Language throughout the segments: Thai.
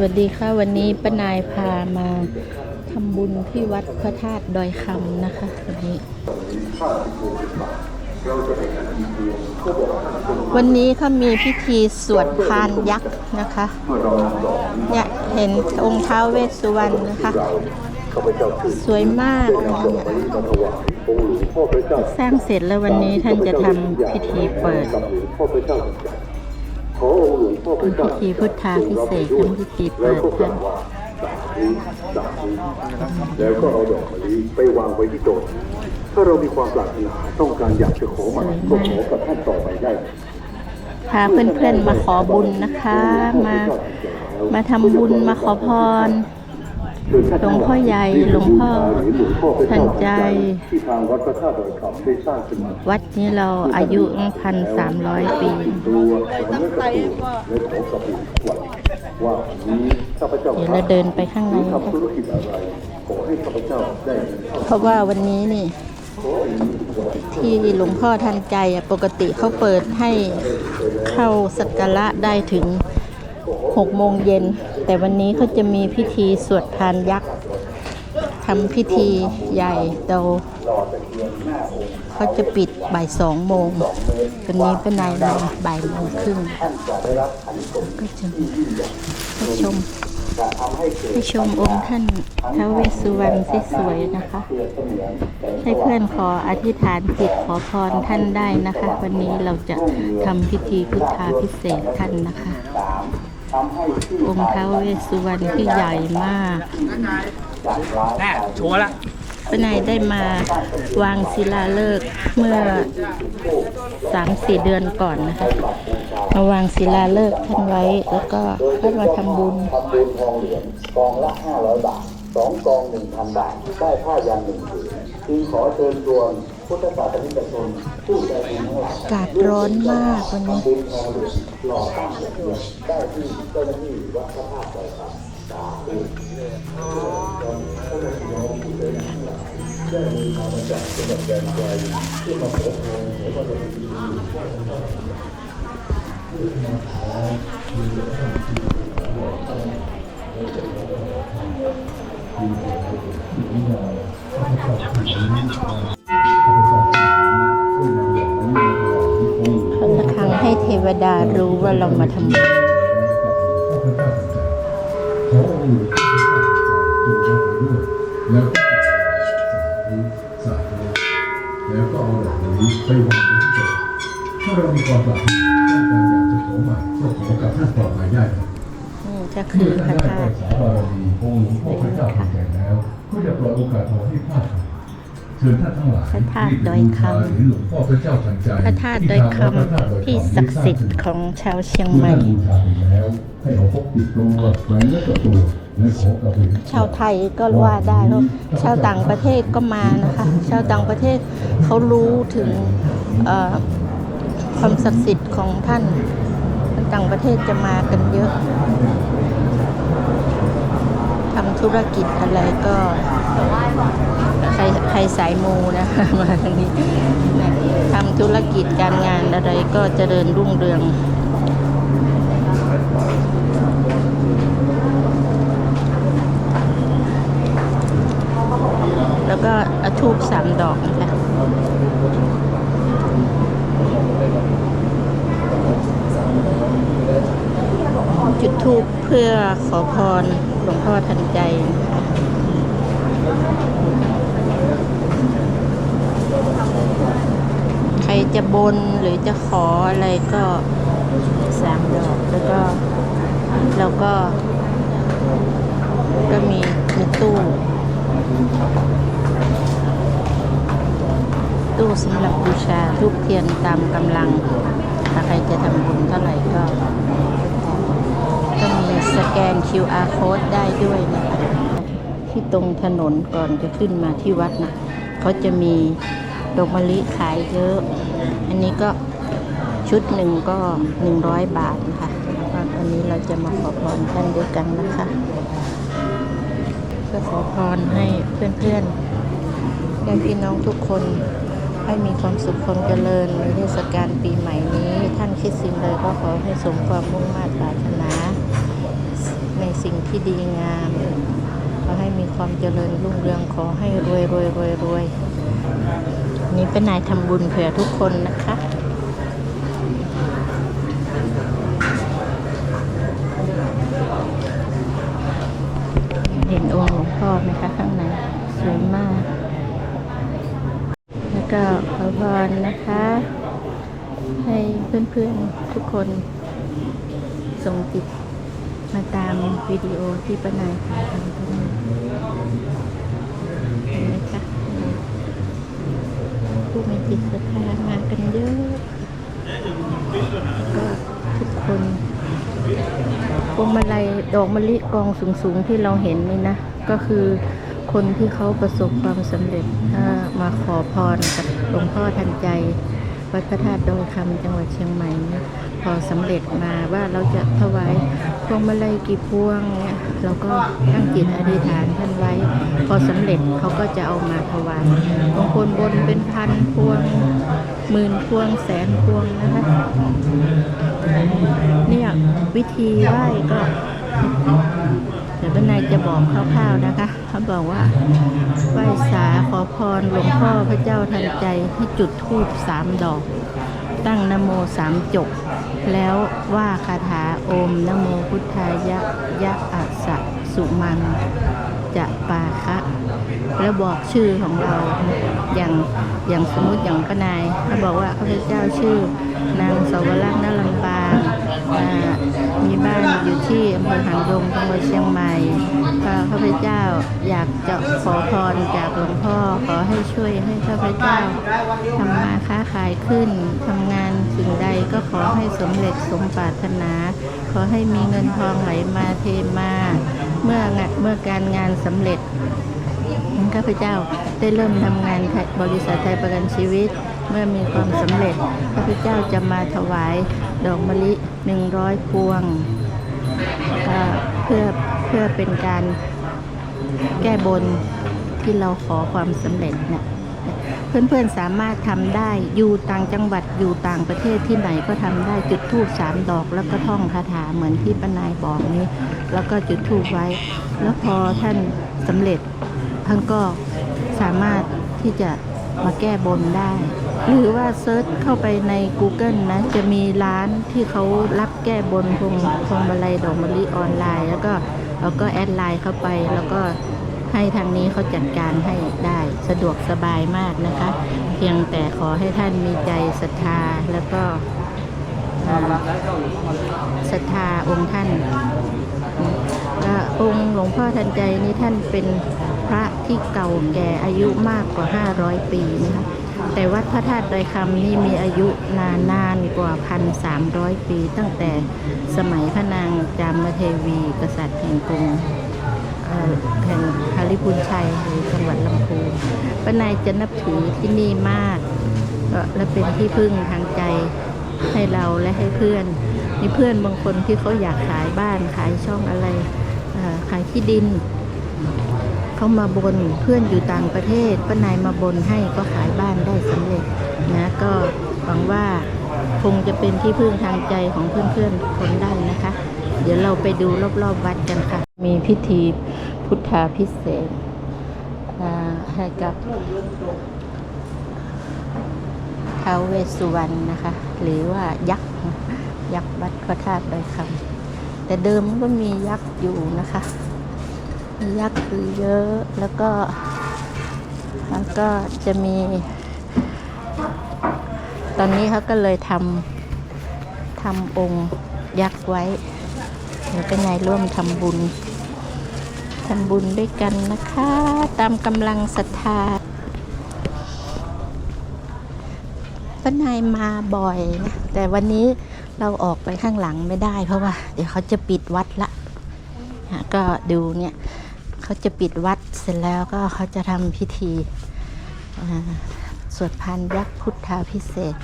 วัสดีค่ะวันนี้ป้านายพามาทำบุญที่วัดพระธาตุดอยคำนะคะวันนี้ วันนี้เขามีพิธีสวดพานยักษ์นะคะเนี่ยเห็นองค์ท้าวเวสสุวรรณนะคะ สวยมากเนี่ยสร้างเสร็จแล้ววันนี้ท่านจะทำพิธีเปิด ทำพิธีพุทธาพิเศษกทำพิธีเปิดท่านแล้วก็เอาดอกมะลิไปวางไว้ที่โต๊ะถ้าเรามีความปรารถนาต้องการอยากจะขอมาก็ขอกับท่านต่อไปได้พาเพื่อนๆมาขอบุญนะคะ มามาทำบุญมาขอพร หลวงพ่อใหญ่หลวงพ่อทันใจที่ทางวัดนมาวัดนี้เราอายุพันสามร้อยปีเดี๋ยวเราเดินไปข้างในเพราะว่าวันนี้นี่ ที่หลวงพ่อทันใจปกติเขาเปิดให้เข้าสักการะได้ถึง หกโมงเย็น แต่วันนี้เขาจะมีพิธีสวดพานยักษ์ทำพิธีใหญ่โตเขาจะปิดบ่ายสองโมงวันนี้เป็นนายมาบ่ายโมงครึ่งก็จะให้ชมให้ชมองค์ท่านท้าวเวสสุวรรณสวยนะคะ ให้เพื่อนขออธิษฐานจิตขอพรท่านได้นะคะ วันนี้เราจะทำพิธีพุทธาพิเศษท่านนะคะ องค์ท้าวเวสสุวรรณที่ใหญ่มากแน่ชัวร์ละป้านายได้มาวางศิลาฤกษ์เมื่อสามสี่เดือนก่อนนะคะมาวางศิลาฤกษ์ท่านไว้แล้วก็ให้มาทำบุญทำบุญทองเหรียญกองละ500บาทสองกอง1,000บาทได้ผ้ายันหนึ่งผืนจึงขอเชิญชวน พุทธศาสนิกชนผู้ใจบุญทั้งหลายอากาศร้อนมากวันนี้บุญทองเหรียญหล่อตั้งเรียญได้ที่เจ้าหน้าที่วัดพระธาตุดอยคำสาธุคน ว่าเรามาทำบุญแล้วก็สาธุแล้วก็เอาดอกนี้ไปวางที่โต๊ะถ้าเรามีความปรารถนาต้องการอยากจะขอใหม่ก็ขอกับท่านต่อไปได้ครับนี่ก็คืเมื่อท่านได้ธาปล่อยสาบารมีองค์หลวงพ่อพระเจ้าแห่งแล้ว ก็จะปล่อยโอกาสทองที่พลาด พระธาตุดอยคำรีบไปบูชาหรือหลวงพ่อพระเจ้าทันใจพระธาตุดอยคำที่ศักดิ์สิทธิ์ของชาวเชียงใหม่เมื่อท่านบูชาไปแล้วให้เอาพกติดตัวแหวนและกับตัวและขอกระเบนชาวไทยก็ว่าได้เพราะชาวต่างประเทศก็มานะคะ ชาวต่างประเทศเขารู้ถึงเอ่อความศักดิ์สิทธิ์ของท่านคนต่างประเทศจะมากันเยอะทำธุรกิจอะไรก็ใครใครสายมูนะคะมาทางนี้ทำธุรกิจการงานอะไรก็เจริญรุ่งเรืองแล้วก็อทูบสามดอกนะคะจุดทูบเพื่อขอพร หลวงพ่อทันใจนะคะใครจะบนหรือจะขออะไรก็สามดอกแล้วก็แล้วก็ ก็มีมีตู้ตู้สำหรับบูชาทุกเทียนตามกำลัง ถ้าใครจะทำบุญเท่าไหร่ก็ สแกน QR code ได้ด้วยนะที่ตรงถนนก่อนจะขึ้นมาที่วัดนะเขาจะมีดอกมะลิขายเยอะ อันนี้ก็ชุดหนึ่งก็ 100 บาทนะคะแล้วก็อันนี้เราจะมาขอพรท่านด้วยกันนะคะก็ขอพรให้เพื่อนๆและพี่น้องทุกคนให้มีความสุขความเจริญในเทศกาลปีใหม่นี้ ท่านคิดสิ่งใดก็ขอให้สมความมุ่งมา่ปรารถนา สิ่งที่ดีงามขอให้มีความเจริญรุ่งเรืองขอให้รวยรวยรวยรวยนี่เป็นนายทำบุญเผื่อทุกคนนะคะเห็นองค์หลวงพ่อไหมคะข้างในสวยมาก แล้วก็ขอพรนะคะ ให้เพื่อนๆทุกคนส่งจิต มาตามวิดีโอที่ป้านายถ่ายทำทั้งหมดเห็นไหมคะผู้มีจิตศรัทธามากันเยอะแล้วก็ทุกคนพวงมาลัยดอกมะลิกองสูงๆที่เราเห็นนี่นะ ก็คือคนที่เขาประสบความสำเร็จถ้ามาขอพรกับหลวงพ่อทันใจ วัดพระธาตุดอยคำจังหวัดเชียงใหม่ พอสำเร็จมาว่าเราจะถวายพวงมาลัยกี่พวงเนี่ยเราก็ตั้งจิตอธิษฐานท่านไว้ พอสำเร็จเขาก็จะเอามาถวายบางคนบนเป็นพันพวงหมื่นพวงแสนพวงนะคะเนี่ยวิธีไหว้ก็เดี๋ยวเป็นนายจะบอกคร่าวๆนะคะเขาบอกว่าไหว้สาขอพรหลวงพ่อพระเจ้าทันใจให้จุดธูปสามดอก ตั้งนโมสามจบ แล้วว่าคาถาโอมนโมพุทธายะยะอัสสะสุมัง จะปาคะแล้วบอกชื่อของเราอย่างอย่างสมมติอย่างป้านายเขาบอกว่าข้าพเจ้าชื่อนางสาวรักษ์นลำปางอ่ามีบ้านอยู่ที่อำเภอหางดงจังหวัดเชียงใหม่ข้าพเจ้าอยากจะขอพรจากหลวงพ่อขอให้ช่วยให้ข้าพเจ้าทำมาค้าขายขึ้นทำงานสิ่งใดก็ขอให้สำเร็จสมปรารถนา ขอให้มีเงินทองไหลมาเทมา เมื่อเมื่อการงานสำเร็จข้าพเจ้าได้เริ่มทำงานบริษัทไทยประกันชีวิต เมื่อมีความสำเร็จข้าพเจ้าจะมาถวายดอกมะลิ100พวงเพื่อเพื่อเป็นการแก้บนที่เราขอความสำเร็จเนี่ย เพื่อนๆสามารถทำได้อยู่ต่างจังหวัดอยู่ต่างประเทศที่ไหนก็ทำได้จุดธูปสามดอกแล้วก็ท่องคาถาเหมือนที่ป้านายบอกนี้ แล้วก็จุดธูปไว้ แล้วพอท่านสำเร็จท่านก็สามารถที่จะมาแก้บนได้ หรือว่าเซิร์ชเข้าไปใน Google นะ จะมีร้านที่เขารับแก้บนพวงพวงมาลัยดอกมะลิออนไลน์ แล้วก็เราก็แอดไลน์เข้าไปแล้วก็ ให้ทางนี้เขาจัดการให้ได้สะดวกสบายมากนะคะ เพียงแต่ขอให้ท่านมีใจศรัทธาแล้วก็ศรัทธาองค์ท่านก็องค์หลวงพ่อทันใจนี่ท่านเป็นพระที่เก่าแก่อายุมากกว่า 500 ปีนะคะแต่วัดพระธาตุดอยคำนี่มีอายุนานนานกว่า 1,300 ปี ตั้งแต่สมัยพระนางจามเทวีกษัตริย์แห่งกรุง แห่งฮาริพุนชัยหรือจังหวัดลำพูนป้านายจะนับถือที่นี่มาก และเป็นที่พึ่งทางใจให้เราและให้เพื่อนมีเพื่อนบางคนที่เขาอยากขายบ้านขายช่องอะไรขายที่ดินเขามาบนเพื่อนอยู่ต่างประเทศป้านายมาบนให้ก็ขายบ้านได้สำเร็จนะก็หวังว่าคงจะเป็นที่พึ่งทางใจของเพื่อนๆทุกคนได้นะคะ เดี๋ยวเราไปดูรอบๆวัดกันค่ะ มีพิธีพุทธาพิเศษให้กับท้าวเวสสุวรรณนะคะ หรือว่ายักษ์ยักษ์วัดพระธาตุดอยคำแต่เดิมก็มียักษ์อยู่นะคะมียักษ์คือเยอะแล้วก็แล้วก็จะมี ตอนนี้เขาก็เลยทำทำองค์ยักษ์ไว้ เดี๋ยวเป็นไงร่วมทำบุญทำบุญด้วยกันนะคะ ตามกำลังศรัทธาป้านายมาบ่อยนะแต่วันนี้เราออกไปข้างหลังไม่ได้ เพราะว่า เดี๋ยวเขาจะปิดวัดละก็ดูเนี่ยเขาจะปิดวัดเสร็จแล้วก็เขาจะทำพิธีสวดพันยักษ์พุทธาพิเศษ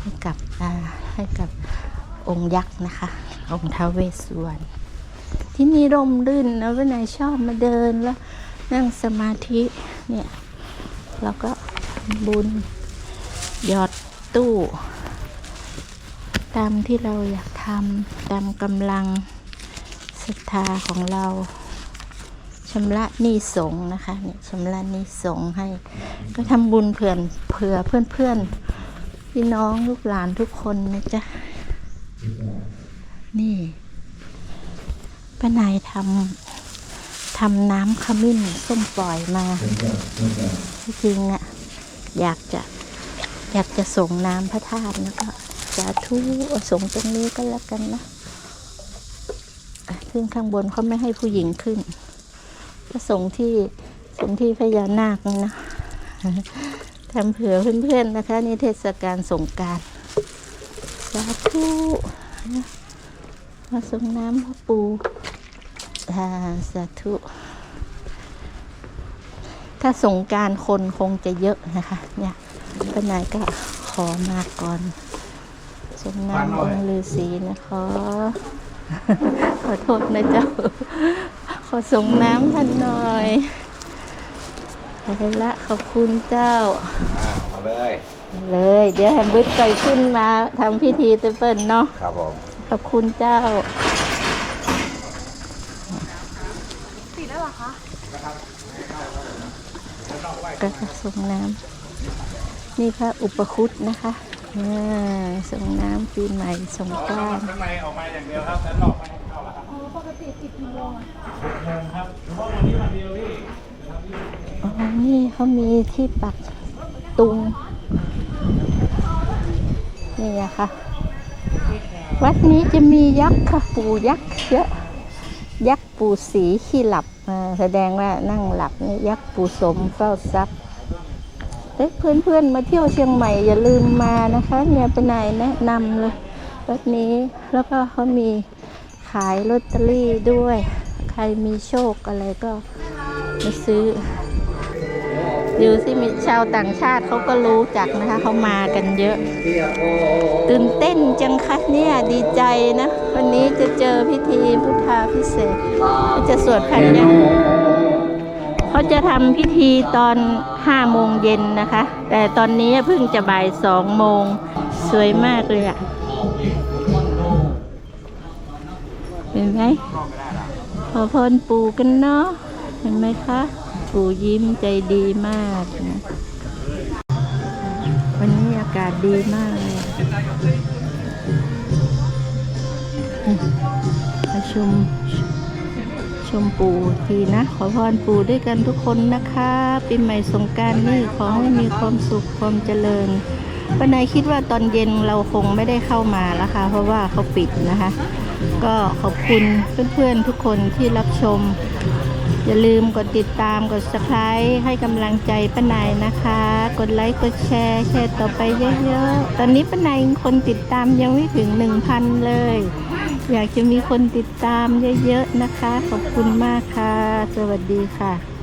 ให้กับให้กับองค์ยักษ์นะคะ องค์ท้าวเวสสุวรรณที่นี่ร่มรื่นนะวันไหนชอบมาเดินแล้วนั่งสมาธิเนี่ยแล้วก็ทำบุญหยอดตู้ ตามที่เราอยากทำตามกำลังศรัทธาของเราชำระหนี้สงนะคะเนี่ยชำระหนี้สงให้ ก็ทำบุญเผื่อเผื่อเพื่อนเพื่อนๆพี่น้องลูกหลานทุกคนนะจ๊ะ นี่ป้านายทำทำน้ำขมิ้นส้มปล่อยมาที่จริงอะอยากจะ อยากจะส่งน้ำพระธาตุนะก็สาธุเอาส่งตรงนี้ก็แล้วกันนะอะซึ่งข้างบนเขาไม่ให้ผู้หญิงขึ้น ก็ส่งที่ส่งที่พญานาคนะทำเผื่อเพื่อนๆนะคะนี่เทศกาลสงการสาธุ มาส่งน้ำพ่อปูอ่าสาธุถ้าสงกรารคนคงจะเยอะนะคะ เนี่ยป้านายก็ขอมาก่อนส่งน้ำองค์ฤาษีนะคะ ขอโทษนะเจ้า ขอส่งน้ำท่านหน่อยไปละขอบคุณเจ้ามาเลย เลย เดี๋ยวแฮมบึ้ดไปขึ้นมาทำพิธีเตเปิลเนาะ ครับผม ขอบคุณเจ้าก็จะส่งน้ำนี่พระอุปคุตนะคะอ่าส่งน้ำปีใหม่สงกรานต์ข้างในออกมาอย่างเดียวครับด้านนอกไม่ให้เข้าแล้วครับปกติปิดกี่โมงหกโมงครับเฉพาะวันนี้วันเดียวพี่อ๋อนี่เขามีที่ปักตุงนี่อะค่ะ วัดนี้จะมียักษ์ค่ะปู่ยักษ์เยอะยักษ์ปู่สีขี้หลับแสดงว่านั่งหลับนี่ยักษ์ปู่สมเฝ้าทรัพย์เอ้ยเพื่อนๆมาเที่ยวเชียงใหม่อย่าลืมมานะคะเนี่ยเป็นนายแนะนำเลยวัดนี้แล้วก็เขามีขายลอตเตอรี่ด้วย ใครมีโชคอะไรก็มาซื้อ ดูสิมีชาวต่างชาติเขาก็รู้จักนะคะเขามากันเยอะ ตื่นเต้นจังคะเนี่ยดีใจนะ วันนี้จะเจอพิธีพุทธาพิเศษจะสวดพันยังเขาจะทำพิธีตอนห้าโมงเย็นนะคะ แต่ตอนนี้เพิ่งจะบ่ายสองโมงสวยมากเลยอะเห็นไหมขอพรปู่กันเนาะเห็นไหมคะ ปู่ยิ้มใจดีมากนะวันนี้อากาศดีมากเลยมาชมชมปู่ทีนะ ขอพรปู่ด้วยกันทุกคนนะคะปีใหม่สงการนี่ขอให้มีความสุขความเจริญป้านายคิดว่าตอนเย็นเราคงไม่ได้เข้ามาแล้วค่ะ เพราะว่าเขาปิดนะคะ ก็ขอบคุณเพื่อนๆทุกคนที่รับชม อย่าลืมกดติดตามกด subscribe ให้กำลังใจป้านายนะคะ กดไลค์กดแชร์แชร์ต่อไปเยอะๆ ตอนนี้ป้านายคนติดตามยังไม่ถึง 1,000 เลย อยากจะมีคนติดตามเยอะๆนะคะ ขอบคุณมากค่ะ สวัสดีค่ะ